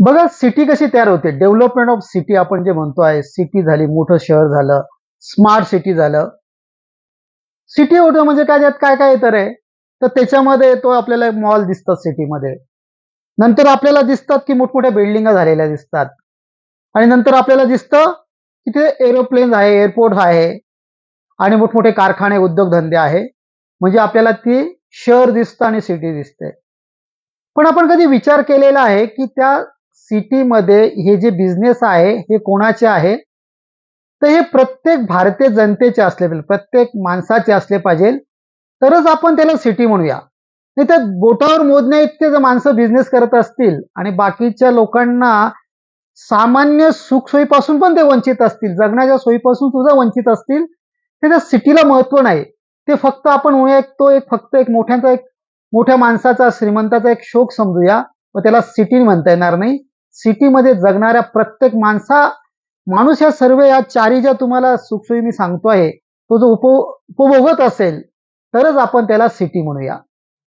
बघा सिटी कशी तयार होते. डेव्हलपमेंट ऑफ सिटी आपण जे म्हणतो आहे सिटी झाली मोठं शहर झालं स्मार्ट सिटी झालं. सिटी होतं म्हणजे काय त्यात काय काय येतं रे तर त्याच्यामध्ये तो आपल्याला मॉल दिसतात सिटीमध्ये नंतर आपल्याला दिसतात की मोठमोठ्या बिल्डिंगा झालेल्या दिसतात. आणि नंतर आपल्याला दिसतं की ते एरोप्लेन आहे एअरपोर्ट आहे. आणि मोठमोठे कारखाने उद्योगधंदे आहे. म्हणजे आपल्याला ती शहर दिसतं आणि सिटी दिसते. पण आपण कधी विचार केलेला आहे की त्या सिटीमध्ये हे जे बिझनेस आहे हे कोणाचे आहे? तर हे प्रत्येक भारतीय जनतेचे असले पाहिजे प्रत्येक माणसाचे असले पाहिजे. तरच आपण त्याला सिटी म्हणूया. नाही तर बोटावर मोजण्या इतके जर माणसं बिझनेस करत असतील आणि बाकीच्या लोकांना सामान्य सुखसोयीपासून पण ते वंचित असतील जगण्याच्या सोयीपासून सुद्धा वंचित असतील ते त्या सिटीला महत्त्व नाही. ते फक्त आपण म्हणूया तो एक फक्त एक मोठ्यांचा एक मोठ्या माणसाचा श्रीमंताचा एक शोक समजूया. व त्याला सिटी म्हणता येणार नाही. सिटीमध्ये जगणाऱ्या प्रत्येक माणसा माणूस या सर्व या चारी ज्या तुम्हाला सुखसोयी मी सांगतो आहे तो जो उप उपभोगत असेल तरच आपण त्याला सिटी म्हणूया.